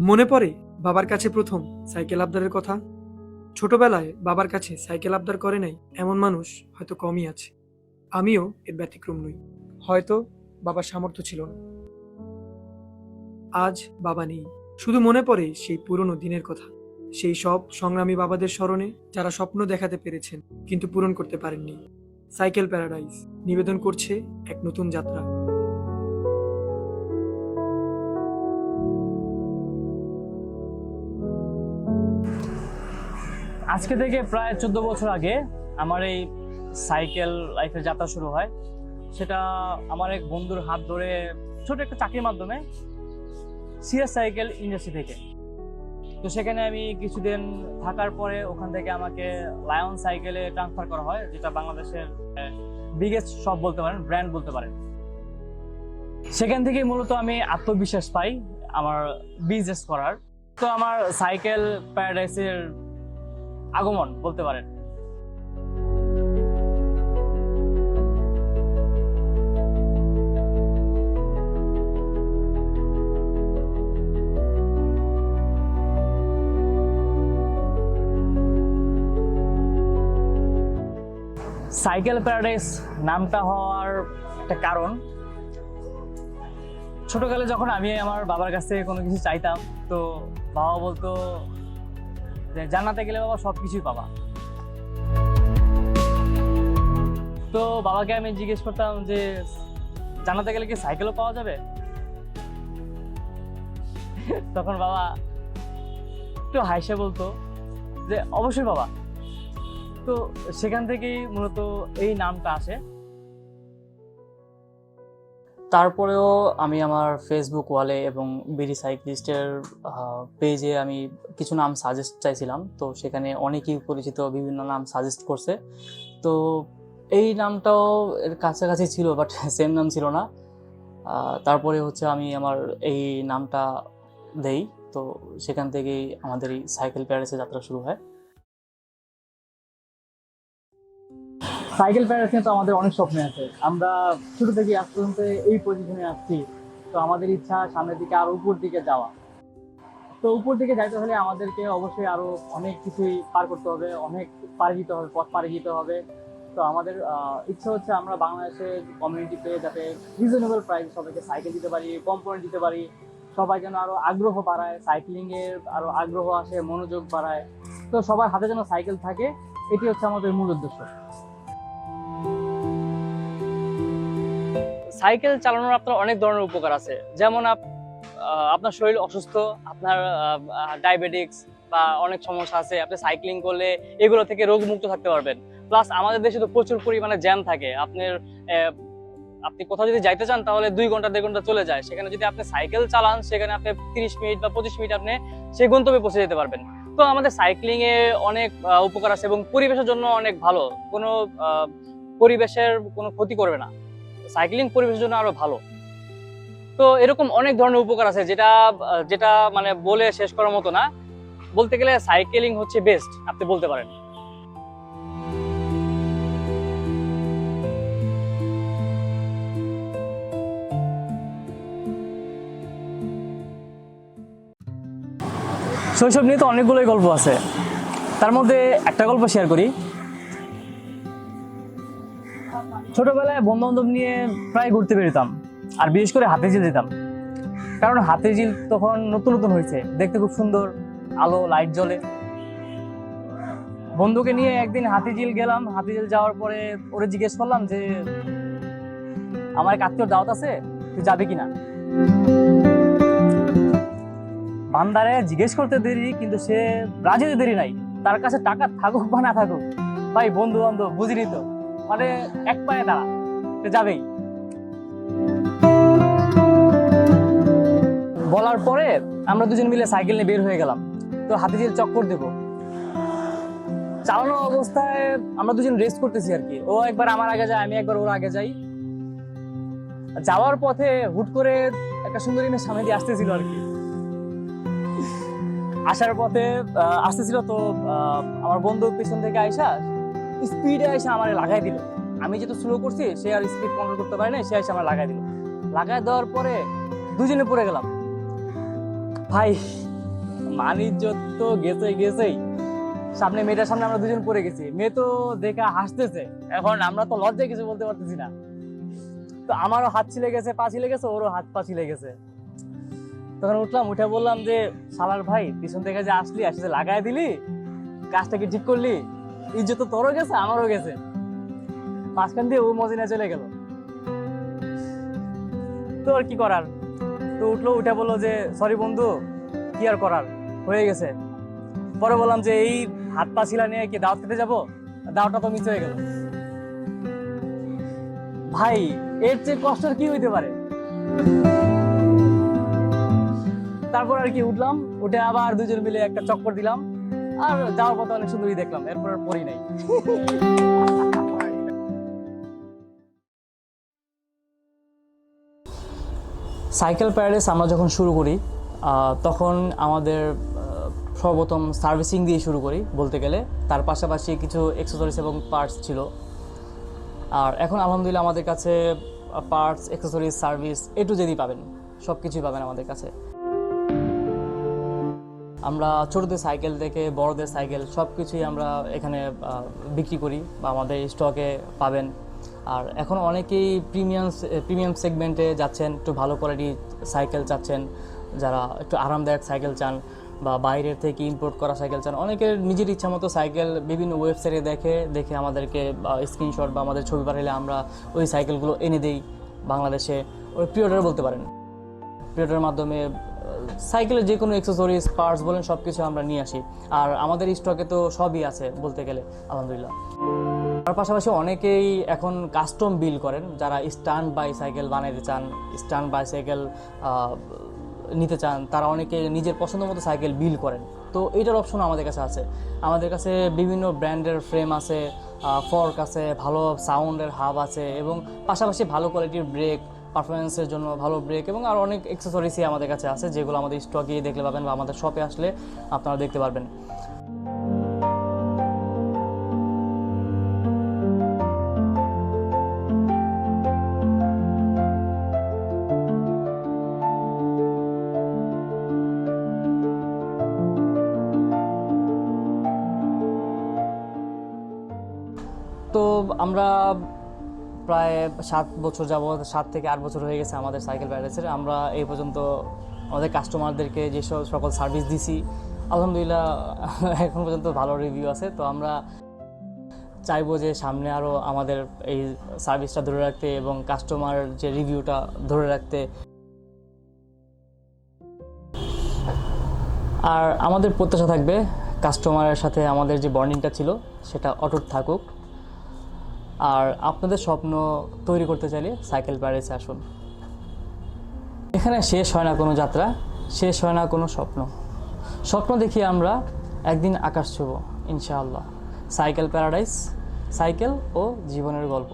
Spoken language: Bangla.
মনে পড়ে বাবার কাছে প্রথম সাইকেল আবদারের কথা? ছোটবেলায় বাবার কাছে সাইকেল আবদার করে নাই এমন মানুষ হয়তো কমই আছে। আমিও এর ব্যতিক্রম নই। হয়তো বাবার সামর্থ্য ছিল না। আজ বাবা নেই। শুধু মনে পড়ে সেই পুরনো দিনের কথা। সেই সব সংগ্রামী বাবাদের স্মরণে যারা স্বপ্ন দেখাতে পেরেছেন, কিন্তু পূরণ করতে পারেননি। সাইকেল প্যারাডাইস নিবেদন করছে এক নতুন যাত্রা। আজকে থেকে প্রায় চোদ্দ বছর আগে আমার এই সাইকেল লাইফে যাত্রা শুরু হয়। সেটা আমার এক বন্ধুর হাত ধরে ছোট একটা চাকরির মাধ্যমে সিএস সাইকেল ইন্ডাস্ট্রি থেকে। তো সেখানে আমি কিছুদিন থাকার পরে ওখান থেকে আমাকে লায়ন সাইকেলে ট্রান্সফার করা হয়, যেটা বাংলাদেশের বিগেস্ট শপ বলতে পারেন ব্র্যান্ড বলতে পারেন। সেখান থেকেই মূলত আমি আত্মবিশ্বাস পাই আমার বিজনেস করার। তো আমার সাইকেল প্যারাডাইসের আগমন বলতে পারেন। সাইকেল প্যারাডাইস নামটা হওয়ার একটা কারণ। ছোটকালে যখন আমি আমার বাবার কাছ থেকে কোনো কিছু চাইতাম, তো বাবা বলতো জান্নাতে গেলে বাবা সব কিছুই পাবা। তো বাবাকে আমি জিজ্ঞেস করতাম যে জানাতে গেলে কি সাইকেলও পাওয়া যাবে? তখন বাবা একটু হাইসে বলতো যে, অবশ্যই বাবা তো সেখান থেকেই মূলত এই নামটা আসে। তারপরেও আমি আমার ফেসবুক ওয়ালে এবং বিডি সাইক্লিস্টের পেজে আমি কিছু নাম সাজেস্ট চাইছিলাম। তো সেখানে অনেকেই পরিচিত, বিভিন্ন নাম সাজেস্ট করছে। তো এই নামটাও এর কাছাকাছি ছিল বাট সেম নাম ছিল না। তারপরে হচ্ছে আমি আমার এই নামটা দেই। তো সেখান থেকেই আমাদের এই সাইকেল প্যারেসে যাত্রা শুরু হয়। সাইকেল প্যারেস নিয়ে তো আমাদের অনেক স্বপ্ন আছে। আমরা ছোট থেকে আজ পর্যন্ত এই পজিশনে আসছি তো আমাদের ইচ্ছা সামনের দিকে আরও উপর দিকে যাওয়া। তো উপর দিকে যাইতে হলে আমাদেরকে অবশ্যই আরও অনেক কিছুই পার করতে হবে, অনেক পাড়ি দিতে হবে, পথ পাড়ি দিতে হবে। তো আমাদের ইচ্ছা হচ্ছে আমরা বাংলাদেশের কমিউনিটিতে যাতে রিজনেবল প্রাইস সবাইকে সাইকেল দিতে পারি কম্পোনেন্ট দিতে পারি। সবাই যেন আরও আগ্রহ বাড়ায় সাইক্লিং আরও আগ্রহ আসে, মনোযোগ বাড়ায়। তো সবার হাতে যেন সাইকেল থাকে, এটি হচ্ছে আমাদের মূল উদ্দেশ্য। সাইকেল চালানোর আপনার অনেক ধরনের উপকার আছে। যেমন আপ- আপনার শরীর অসুস্থ, আপনার ডায়াবেটিক্স বা অনেক সমস্যা আছে, আপনি সাইক্লিং করলে এগুলো থেকে রোগ মুক্ত থাকতে পারবেন। প্লাস আমাদের দেশে তো প্রচুর পরিমাণে জ্যাম থাকে। আপনার আপনি কোথাও যদি যাইতে চান, তাহলে দুই ঘণ্টা, দেড় ঘণ্টা চলে যায়। সেখানে যদি আপনি সাইকেল চালান, সেখানে আপনি তিরিশ মিনিট বা পঁচিশ মিনিট আপনি সেই গন্তব্যে পৌঁছে যেতে পারবেন। তো আমাদের সাইক্লিং এ অনেক উপকার আছে এবং পরিবেশের জন্য অনেক ভালো। কোনো পরিবেশের কোনো ক্ষতি করবে না। সাইক্লিং পরিবেশের জন্য আরও ভালো। তো এরকম অনেক ধরনের উপকার আছে যেটা যেটা মানে বলে শেষ করার মতো না। বলতে গেলে সাইকেলিং হচ্ছে বেস্ট আপনি বলতে পারেন। শৈশব নিয়ে তো অনেকগুলোই গল্প আছে। তার মধ্যে একটা গল্প শেয়ার করি। ছোটবেলায় বন্ধু বান্ধব নিয়ে প্রায় ঘুরতে বেরোতাম, আর বিশেষ করে হাতে ঝিল যেতাম। কারণ হাতে ঝিল তখন নতুন নতুন হয়েছে, দেখতে খুব সুন্দর, আলো লাইট জ্বলে। বন্ধুকে নিয়ে একদিন হাতিঝিল গেলাম হাতিঝিল যাওয়ার পরে ওরে জিজ্ঞেস করলাম যে, আমার এক আত্মীয় দাওয়াত আছে, তুই যাবি কিনা? বান্দারে জিজ্ঞেস করতে দেরি, কিন্তু সে রাজিতে দেরি নাই। তার কাছে টাকা থাকুক বা না থাকুক, ভাই বন্ধু বান্ধব বুঝিনি তো। মানে এক পায়ে দাঁড়া যাবেই। বলার পরে আমরা দুজন মিলে সাইকেল নিয়ে বের হয়ে গেলাম। তো হাতিঝিল চক্কর দেব। চালানো অবস্থায় আমরা দুজন রেস্ট করতেছি আর কি। ও একবার আমার আগে যায়, আমি একবার ওর আগে যাই। যাওয়ার পথে হুট করে একটা সুন্দরী মেয়ে সামনে দিয়ে আসতেছিল আর কি। আসার পথে আসতেছিল তো আমার বন্ধু পিছন থেকে আইসা স্পিডে এসে আমার লাগাই দিল। আমি যেহেতু স্লো করছি, সে আর স্পিড কন্ট্রোল করতে পারে না সে আইসা আমার লাগাই দিল। লাগাই দেওয়ার পরে দুজনে পড়ে গেলাম। ভাই মান ইজ্জত তো গেছে গেছেই। সামনে মেয়েটার সামনে আমরা দুজন পড়ে গেছি। মেয়ে তো দেখা হাসতেছে। এখন আমরা তো লজ্জায় কিছু বলতে পারতেছি না। তো আমারও হাত ছিলে গেছে, পা ছিলে গেছে, ওরও হাত পা ছিলে গেছে। তখন উঠলাম, উঠে বললাম যে সালার ভাই, পিছন থেকে যে আসলি আসে যে লাগাই দিলি? কাজটা কি ঠিক করলি? ইজ্জত তোরও গেছে, আমারও গেছে। মাঝখান দিয়ে ও মজিনা চলে গেল। তো আর কি করার? তো উঠল, উঠে বলল যে সরি বন্ধু, কি আর করার? হয়ে গেছে। পরে বললাম যে, এই হাত পা শিলা নিয়ে কি দাওয়াত খেতে যাব? দাওয়াতটা তো মিস হয়ে গেল। ভাই, এর চেয়ে কষ্টের কি হইতে পারে? তারপর আর কি উঠলাম, উঠে আবার দুজন মিলে একটা চক্কর দিলাম। আর যাওয়ার পথে অনেক সুন্দরী দেখলাম, এরপর নাই। সাইকেল প্যারাডাইস আমরা যখন শুরু করি তখন আমাদের সর্বপ্রথম সার্ভিসিং দিয়ে শুরু করি বলতে গেলে। তার পাশাপাশি কিছু এক্সেসরিজ এবং পার্টস ছিল। আর এখন আলহামদুলিল্লাহ আমাদের কাছে parts accessories service A to Z পাবেন। সব কিছুই পাবেন আমাদের কাছে। আমরা ছোটদের সাইকেল থেকে বড়দের সাইকেল সব কিছুই আমরা এখানে বিক্রি করি বা আমাদের স্টকে পাবেন। আর এখন অনেকেই প্রিমিয়াম প্রিমিয়াম সেগমেন্টে যাচ্ছেন, একটু ভালো কোয়ালিটি সাইকেল চাচ্ছেন, যারা একটু আরামদায়ক সাইকেল চান বা বাইরের থেকে ইম্পোর্ট করা সাইকেল চান। অনেকের নিজের ইচ্ছা মতো সাইকেল বিভিন্ন ওয়েবসাইটে দেখে দেখে আমাদেরকে স্ক্রিনশট বা আমাদের ছবি পাঠালে আমরা ওই সাইকেলগুলো এনে দেই বাংলাদেশে। ওই প্রিয়ডার বলতে পারেন। প্রিয়ডারের মাধ্যমে সাইকেলের যে কোনো অ্যাক্সেসরিজ পার্টস বলেন সব কিছু আমরা নিয়ে আসি। আর আমাদের স্টকে তো সবই আছে বলতে গেলে, আলহামদুলিল্লাহ। তার পাশাপাশি অনেকেই এখন কাস্টম বিল করেন, যারা স্টান বাই সাইকেল বানাইতে চান স্টান বাই সাইকেল নিতে চান, তারা অনেকে নিজের পছন্দ মতো সাইকেল বিল করেন। তো এইটার অপশন আমাদের কাছে আছে। আমাদের কাছে বিভিন্ন ব্র্যান্ডের ফ্রেম আছে ফর্ক আছে, ভালো সাউন্ডের হাব আছে, এবং পাশাপাশি ভালো কোয়ালিটির ব্রেক পারফরমেন্সের জন্য ভালো ব্রেক এবং আর অনেক অ্যাক্সেসরিজই আমাদের কাছে আছে, যেগুলো আমাদের স্টকে দেখলে পাবেন বা আমাদের শপে আসলে আপনারা দেখতে পারবেন। তো আমরা প্রায় সাত বছর যাবৎ, সাত থেকে আট বছর হয়ে গেছে আমাদের সাইকেল প্যারাডাইসের আমরা এই পর্যন্ত আমাদের কাস্টমারদেরকে যেসব সকল সার্ভিস দিছি, আলহামদুলিল্লাহ এখন পর্যন্ত ভালো রিভিউ আছে। তো আমরা চাইব যে সামনে আরও আমাদের এই সার্ভিসটা ধরে রাখতে এবং কাস্টমার যে রিভিউটা ধরে রাখতে। আর আমাদের প্রত্যাশা থাকবে, কাস্টমারের সাথে আমাদের যে বন্ডিংটা ছিল, সেটা অটুট থাকুক। আর আপনাদের স্বপ্ন তৈরি করতে চাইলে সাইকেল প্যারেসে আসুন। এখানে শেষ হয় না কোনো যাত্রা, শেষ হয় না কোনো স্বপ্ন। স্বপ্ন দেখি আমরা একদিন আকাশ ছুব, ইনশাআল্লাহ। সাইকেল প্যারাডাইস, সাইকেল ও জীবনের গল্প।